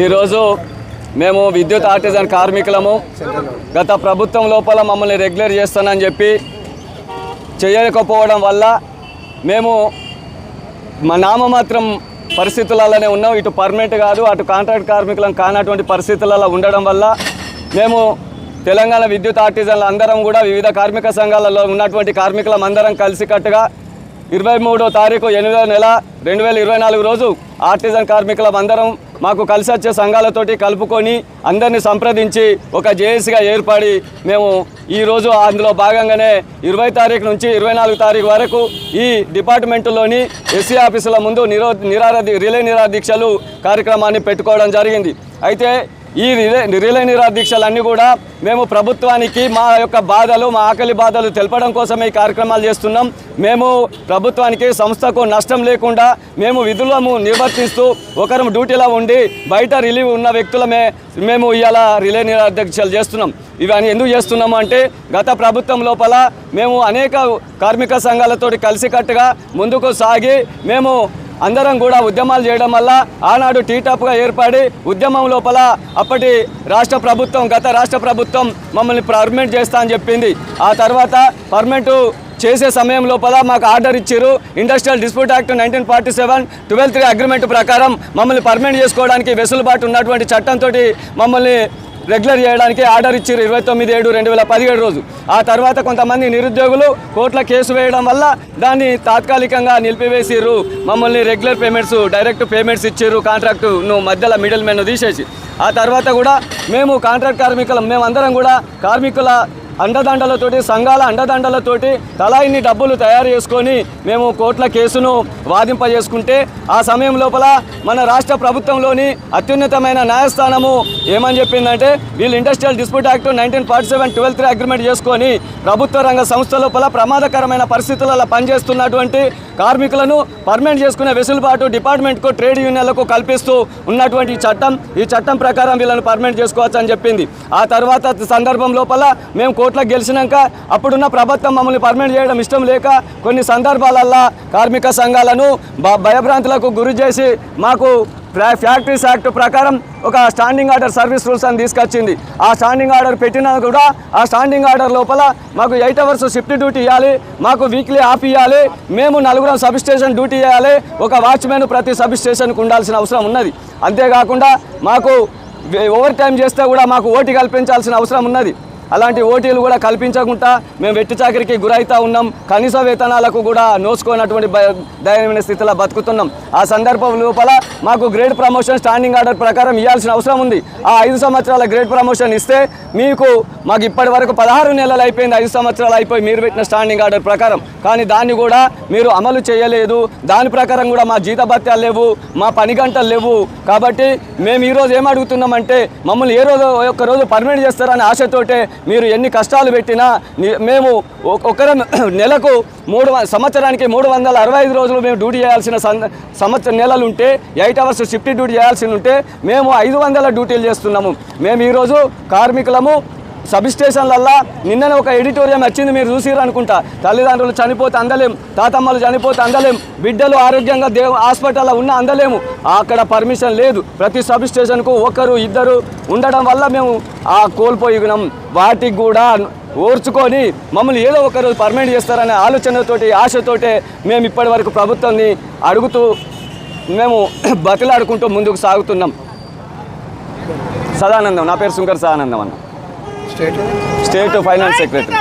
ఈరోజు మేము విద్యుత్ ఆర్టిజన్ కార్మికులము. గత ప్రభుత్వం లోపల మమ్మల్ని రెగ్యులర్ చేస్తానని చెప్పి చేయకపోవడం వల్ల మేము మా నామమాత్రం పరిస్థితులలోనే ఉన్నాం. ఇటు పర్మనెంట్ కాదు అటు కాంట్రాక్ట్ కార్మికులం కానటువంటి పరిస్థితులలో ఉండడం వల్ల మేము తెలంగాణ విద్యుత్ ఆర్టిజన్లు అందరం కూడా వివిధ కార్మిక సంఘాలలో ఉన్నటువంటి కార్మికులం అందరం కలిసికట్టుగా ఇరవై మూడో తారీఖు ఎనిమిదో నెల రెండు వేల ఇరవై నాలుగు రోజు ఆర్టిజన్ కార్మికులం అందరం మాకు కలిసి వచ్చే సంఘాలతోటి కలుపుకొని అందరినీ సంప్రదించి ఒక జేఏసీగా ఏర్పడి మేము ఈరోజు అందులో భాగంగానే ఇరవై తారీఖు నుంచి ఇరవై నాలుగు తారీఖు వరకు ఈ డిపార్ట్మెంటులోని ఎస్సీ ఆఫీసుల ముందు నిరో నిరార రిలే నిరాదీక్షలు కార్యక్రమాన్ని పెట్టుకోవడం జరిగింది. అయితే ఈ రిలే నిరాదీక్షలన్నీ కూడా మేము ప్రభుత్వానికి మా యొక్క బాధలు మా ఆకలి బాధలు తెలపడం కోసమే ఈ కార్యక్రమాలు చేస్తున్నాం. మేము ప్రభుత్వానికి సంస్థకు నష్టం లేకుండా మేము విధులము నిర్వర్తిస్తూ ఒకరు డ్యూటీలో ఉండి బయట రిలీవ్ ఉన్న వ్యక్తులమే మేము ఇవాళ రిలే నిరాధ్యక్షలు చేస్తున్నాం. ఇవన్నీ ఎందుకు చేస్తున్నాము అంటే గత ప్రభుత్వం లోపల మేము అనేక కార్మిక సంఘాలతో కలిసికట్టుగా ముందుకు సాగి మేము అందరం కూడా ఉద్యమాలు చేయడం వల్ల ఆనాడు టీటాప్గా ఏర్పడి ఉద్యమం లోపల అప్పటి రాష్ట్ర ప్రభుత్వం గత రాష్ట్ర ప్రభుత్వం మమ్మల్ని పర్మనెంట్ చేస్తా అని చెప్పింది. ఆ తర్వాత పర్మనెంట్ చేసే సమయం లోపల మాకు ఆర్డర్ ఇచ్చారు industrial dispute act nineteen forty seven twelve three agreement ప్రకారం మమ్మల్ని పర్మనెంట్ చేసుకోవడానికి వెసులుబాటు ఉన్నటువంటి చట్టంతో మమ్మల్ని రెగ్యులర్ చేయడానికి ఆర్డర్ ఇచ్చారు ఇరవై తొమ్మిది ఏడు రెండు వేల పదిహేడు రోజు. ఆ తర్వాత కొంతమంది నిరుద్యోగులు కోర్టుల కేసు వేయడం వల్ల దాన్ని తాత్కాలికంగా నిలిపివేసిర్రు. మమ్మల్ని రెగ్యులర్ పేమెంట్స్ డైరెక్ట్ పేమెంట్స్ ఇచ్చారు కాంట్రాక్టును మధ్యలో మిడిల్ మెన్ తీసేసి. ఆ తర్వాత కూడా మేము కాంట్రాక్ట్ కార్మికులం. మేమందరం కూడా కార్మికుల అండదండలతోటి సంఘాల అండదండలతోటి తలా ఇన్ని డబ్బులు తయారు చేసుకొని మేము కోట్ల కేసును వాదింపజేసుకుంటే ఆ సమయం లోపల మన రాష్ట్ర ప్రభుత్వంలోని అత్యున్నతమైన న్యాయస్థానము ఏమని చెప్పిందంటే వీళ్ళు industrial dispute act nineteen forty seven twelve three agreement చేసుకొని ప్రభుత్వ రంగ సంస్థ లోపల ప్రమాదకరమైన పరిస్థితులలో పనిచేస్తున్నటువంటి కార్మికులను పర్మనెంట్ చేసుకునే వెసులుబాటు డిపార్ట్మెంట్కు ట్రేడ్ యూనియన్లకు కల్పిస్తూ ఉన్నటువంటి ఈ చట్టం ఈ చట్టం ప్రకారం వీళ్ళను పర్మనెంట్ చేసుకోవచ్చు అని చెప్పింది. ఆ తర్వాత సందర్భం లోపల మేము కోట్లకు గెలిచినాక అప్పుడున్న ప్రభుత్వం మమ్మల్ని పర్మనెంట్ చేయడం ఇష్టం లేక కొన్ని సందర్భాలల్లో కార్మిక సంఘాలను భయభ్రాంతులకు గురి చేసి మాకు ఫ్యా- ఫ్యాక్టరీస్ యాక్ట్ ప్రకారం ఒక స్టాండింగ్ ఆర్డర్ సర్వీస్ రూల్స్ అని తీసుకొచ్చింది. ఆ స్టాండింగ్ ఆర్డర్ పెట్టినా కూడా ఆ స్టాండింగ్ ఆర్డర్ లోపల మాకు ఎయిట్ అవర్స్ షిఫ్ట్ డ్యూటీ ఇవ్వాలి మాకు వీక్లీ ఆఫ్ ఇవ్వాలి మేము నలుగురం సబ్ స్టేషన్ డ్యూటీ చేయాలి ఒక వాచ్మెన్ ప్రతి సబ్ స్టేషన్కి ఉండాల్సిన అవసరం ఉన్నది. అంతేకాకుండా మాకు ఓవర్ టైం చేస్తే కూడా మాకు ఓటీ కల్పించాల్సిన అవసరం ఉన్నది. అలాంటి ఓటీలు కూడా కల్పించకుండా మేము వెట్టి చాకరికి గురైతా ఉన్నాం. కనీస వేతనాలకు కూడా నోసుకోనటువంటి దయమైన స్థితిలో బతుకుతున్నాం. ఆ సందర్భం లోపల మాకు గ్రేడ్ ప్రమోషన్ స్టాండింగ్ ఆర్డర్ ప్రకారం ఇవ్వాల్సిన అవసరం ఉంది. ఆ ఐదు సంవత్సరాల గ్రేడ్ ప్రమోషన్ ఇస్తే మీకు మాకు ఇప్పటి వరకు పదహారు నెలలు అయిపోయింది. ఐదు సంవత్సరాలు అయిపోయి మీరు పెట్టిన స్టాండింగ్ ఆర్డర్ ప్రకారం. కానీ దాన్ని కూడా మీరు అమలు చేయలేదు. దాని ప్రకారం కూడా మా జీతభత్యాలు లేవు మా పని గంటలు లేవు. కాబట్టి మేము ఈరోజు ఏం అడుగుతున్నామంటే మమ్మల్ని ఏ రోజు ఒక్క రోజు పర్మనెంట్ చేస్తారని ఆశతోటే మీరు ఎన్ని కష్టాలు పెట్టినా మేము ఒకరం నెలకు మూడు సంవత్సరానికి మూడు వందల అరవై ఐదు రోజులు మేము డ్యూటీ చేయాల్సిన సంవత్సరం సంవత్సర నెలలు ఉంటే ఎయిట్ అవర్స్ షిఫ్ట్ డ్యూటీ చేయాల్సి ఉంటే మేము ఐదు వందల డ్యూటీలు చేస్తున్నాము. మేము ఈరోజు కార్మికులము సబ్ స్టేషన్లల్లా నిన్ననే ఒక ఎడిటోరియం వచ్చింది మీరు చూసిరు అనుకుంటా. తల్లిదండ్రులు చనిపోతే అందలేం తాతమ్మలు చనిపోతే అందలేం బిడ్డలు ఆరోగ్యంగా దేవ హాస్పిటల్లో ఉన్న అందలేము. అక్కడ పర్మిషన్ లేదు. ప్రతి సబ్ స్టేషన్కు ఒకరు ఇద్దరు ఉండడం వల్ల మేము ఆ కోల్పోయినాం. వాటికి కూడా ఓర్చుకొని మమ్మల్ని ఏదో ఒకరు పర్మనెంట్ చేస్తారనే ఆలోచనతోటి ఆశతోటే మేము ఇప్పటి వరకు ప్రభుత్వాన్ని అడుగుతూ మేము బతిలాడుకుంటూ ముందుకు సాగుతున్నాం. సదానందం. నా పేరు శుంకర్ సదానందం అన్న. State finance secretary.